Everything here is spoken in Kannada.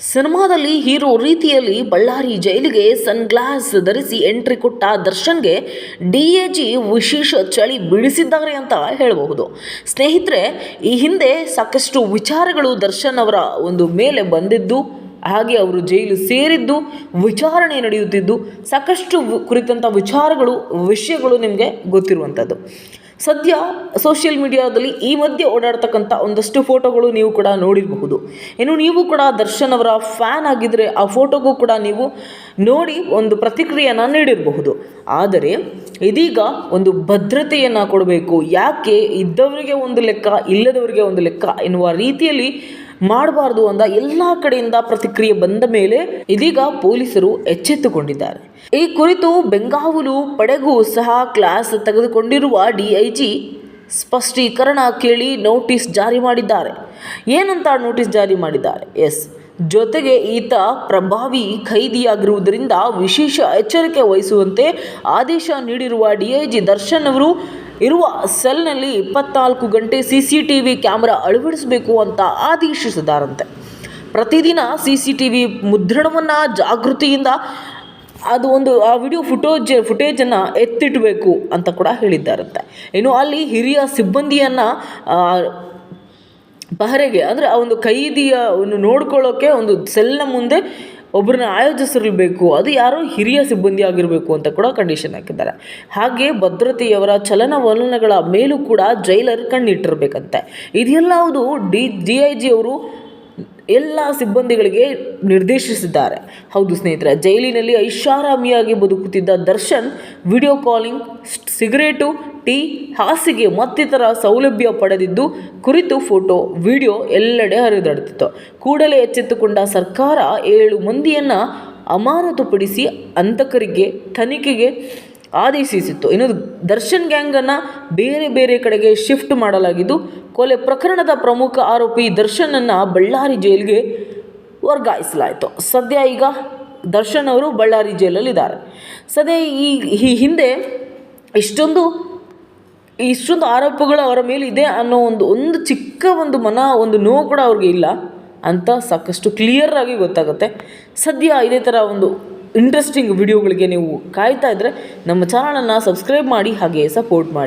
ಸಿನಿಮಾದಲ್ಲಿ ಹೀರೋ ರೀತಿಯಲ್ಲಿ ಬಳ್ಳಾರಿ ಜೈಲಿಗೆ ಸನ್ಗ್ಲಾಸ್ ಧರಿಸಿ ಎಂಟ್ರಿ ಕೊಟ್ಟ ದರ್ಶನ್ಗೆ ಡಿ ಎ ಜಿ ವಿಶೇಷ ಚಳಿ ಬಿಡಿಸಿದ್ದಾರೆ ಅಂತ ಹೇಳಬಹುದು. ಸ್ನೇಹಿತರೆ, ಈ ಹಿಂದೆ ಸಾಕಷ್ಟು ವಿಚಾರಗಳು ದರ್ಶನ್ ಅವರ ಒಂದು ಮೇಲೆ ಬಂದಿದ್ದು, ಹಾಗೆ ಅವರು ಜೈಲು ಸೇರಿದ್ದು, ವಿಚಾರಣೆ ನಡೆಯುತ್ತಿದ್ದು, ಸಾಕಷ್ಟು ಕುರಿತಂಥ ವಿಚಾರಗಳು, ವಿಷಯಗಳು ನಿಮಗೆ ಗೊತ್ತಿರುವಂಥದ್ದು ಸದ್ಯ ಸೋಷಿಯಲ್ ಮೀಡಿಯಾದಲ್ಲಿ ಈ ಮಧ್ಯೆ ಓಡಾಡ್ತಕ್ಕಂಥ ಒಂದಷ್ಟು ಫೋಟೋಗಳು ನೀವು ಕೂಡ ನೋಡಿರಬಹುದು. ಇನ್ನು ನೀವು ಕೂಡ ದರ್ಶನ್ ಅವರ ಫ್ಯಾನ್ ಆಗಿದ್ದರೆ ಆ ಫೋಟೋಗೂ ಕೂಡ ನೀವು ನೋಡಿ ಒಂದು ಪ್ರತಿಕ್ರಿಯೆಯನ್ನು ನೀಡಿರಬಹುದು. ಆದರೆ ಇದೀಗ ಒಂದು ಭದ್ರತೆಯನ್ನು ಕೊಡಬೇಕು. ಯಾಕೆ? ಇದ್ದವರಿಗೆ ಒಂದು ಲೆಕ್ಕ, ಇಲ್ಲದವರಿಗೆ ಒಂದು ಲೆಕ್ಕ ಎನ್ನುವ ರೀತಿಯಲ್ಲಿ ಮಾಡಬಾರ್ದು ಅಂದ ಎಲ್ಲ ಕಡೆಯಿಂದ ಪ್ರತಿಕ್ರಿಯೆ ಬಂದ ಮೇಲೆ ಇದೀಗ ಪೊಲೀಸರು ಎಚ್ಚೆತ್ತುಕೊಂಡಿದ್ದಾರೆ. ಈ ಕುರಿತು ಬೆಂಗಾವಲು ಪಡೆಗೂ ಸಹ ಕ್ಲಾಸ್ ತೆಗೆದುಕೊಂಡಿರುವ ಡಿಐಜಿ ಸ್ಪಷ್ಟೀಕರಣ ಕೇಳಿ ನೋಟಿಸ್ ಜಾರಿ ಮಾಡಿದ್ದಾರೆ. ಏನಂತ ನೋಟಿಸ್ ಜಾರಿ ಮಾಡಿದ್ದಾರೆ? ಎಸ್. ಜೊತೆಗೆ ಈತ ಪ್ರಭಾವಿ ಖೈದಿಯಾಗಿರುವುದರಿಂದ ವಿಶೇಷ ಎಚ್ಚರಿಕೆ ವಹಿಸುವಂತೆ ಆದೇಶ ನೀಡಿರುವ ಡಿಐಜಿ ದರ್ಶನ್ ಅವರು ಇರುವ ಸೆಲ್ನಲ್ಲಿ ಇಪ್ಪತ್ನಾಲ್ಕು ಗಂಟೆ C C T V camera ಅಳವಡಿಸಬೇಕು ಅಂತ ಆದೇಶಿಸಿದಾರಂತೆ ಪ್ರತಿದಿನ ಸಿ ಸಿ ಟಿ ವಿ ಮುದ್ರಣವನ್ನು ಜಾಗೃತಿಯಿಂದ ಅದು ಒಂದು, ಆ ವಿಡಿಯೋ ಫುಟೋಜ್, ಫುಟೇಜನ್ನು ಎತ್ತಿಡಬೇಕು ಅಂತ ಕೂಡ ಹೇಳಿದ್ದಾರಂತೆ. ಇನ್ನು ಅಲ್ಲಿ ಹಿರಿಯ ಸಿಬ್ಬಂದಿಯನ್ನು ಪಹರೆಗೆ, ಅಂದರೆ ಆ ಒಂದು ಖೈದಿಯ ಒಂದು ನೋಡ್ಕೊಳ್ಳೋಕ್ಕೆ ಒಂದು ಸೆಲ್ನ ಮುಂದೆ ಒಬ್ಬರನ್ನ ಆಯೋಜಿಸಿರಬೇಕು, ಅದು ಯಾರೋ ಹಿರಿಯ ಸಿಬ್ಬಂದಿ ಆಗಿರಬೇಕು ಅಂತ ಕೂಡ ಕಂಡೀಷನ್ ಹಾಕಿದ್ದಾರೆ. ಹಾಗೆ ಭದ್ರತೆಯವರ ಚಲನವಲನಗಳ ಮೇಲೂ ಕೂಡ ಜೈಲರ್ ಕಣ್ಣಿಟ್ಟಿರಬೇಕಂತೆ. ಇದೆಲ್ಲವುದು ಡಿ ಡಿ ಐ ಜಿ ಅವರು ಎಲ್ಲ ಸಿಬ್ಬಂದಿಗಳಿಗೆ ನಿರ್ದೇಶಿಸಿದ್ದಾರೆ. ಹೌದು ಸ್ನೇಹಿತರೆ, ಜೈಲಿನಲ್ಲಿ ಐಷಾರಾಮಿಯಾಗಿ ಬದುಕುತ್ತಿದ್ದ Darshan video calling cigarette tea ಹಾಸಿಗೆ ಮತ್ತಿತರ ಸೌಲಭ್ಯ ಪಡೆದಿದ್ದು ಕುರಿತು ಫೋಟೋ, ವಿಡಿಯೋ ಎಲ್ಲೆಡೆ ಹರಿದಾಡುತ್ತಿತ್ತು. ಕೂಡಲೇ ಎಚ್ಚೆತ್ತುಕೊಂಡ ಸರ್ಕಾರ ಏಳು ಮಂದಿಯನ್ನು ಅಮಾನತುಪಡಿಸಿ ಅಂತಕರಿಗೆ ತನಿಖೆಗೆ ಆದೇಶಿಸಿತ್ತು. ಇನ್ನು ದರ್ಶನ್ ಗ್ಯಾಂಗನ್ನು ಬೇರೆ ಬೇರೆ ಕಡೆಗೆ ಶಿಫ್ಟ್ ಮಾಡಲಾಗಿದ್ದು, ಕೊಲೆ ಪ್ರಕರಣದ ಪ್ರಮುಖ ಆರೋಪಿ ದರ್ಶನನ್ನು ಬಳ್ಳಾರಿ ಜೈಲಿಗೆ ವರ್ಗಾಯಿಸಲಾಯಿತು. ಸದ್ಯ ಈಗ ದರ್ಶನ್ ಅವರು ಬಳ್ಳಾರಿ ಜೈಲಲ್ಲಿದ್ದಾರೆ. ಸದ್ಯ ಈ ಈ ಹಿಂದೆ ಇಷ್ಟೊಂದು ಇಷ್ಟೊಂದು ಆರೋಪಗಳು ಅವರ ಮೇಲೆ ಇದೆ ಅನ್ನೋ ಒಂದು ಒಂದು ಚಿಕ್ಕ ಒಂದು ಮನ, ಒಂದು ನೋವು ಕೂಡ ಅವ್ರಿಗೆ ಇಲ್ಲ. ಅಂತ ಸಾಕಷ್ಟು ಕ್ಲಿಯರಾಗಿ ಗೊತ್ತಾಗುತ್ತೆ. ಸದ್ಯ ಇದೇ ಥರ ಒಂದು ಇಂಟ್ರೆಸ್ಟಿಂಗ್ ವಿಡಿಯೋಗಳಿಗೆ ನೀವು ಕಾಯ್ತಾ ಇದ್ದರೆ ನಮ್ಮ ಚಾನಲನ್ನು ಸಬ್ಸ್ಕ್ರೈಬ್ ಮಾಡಿ, ಹಾಗೆ ಸಪೋರ್ಟ್ ಮಾಡಿ.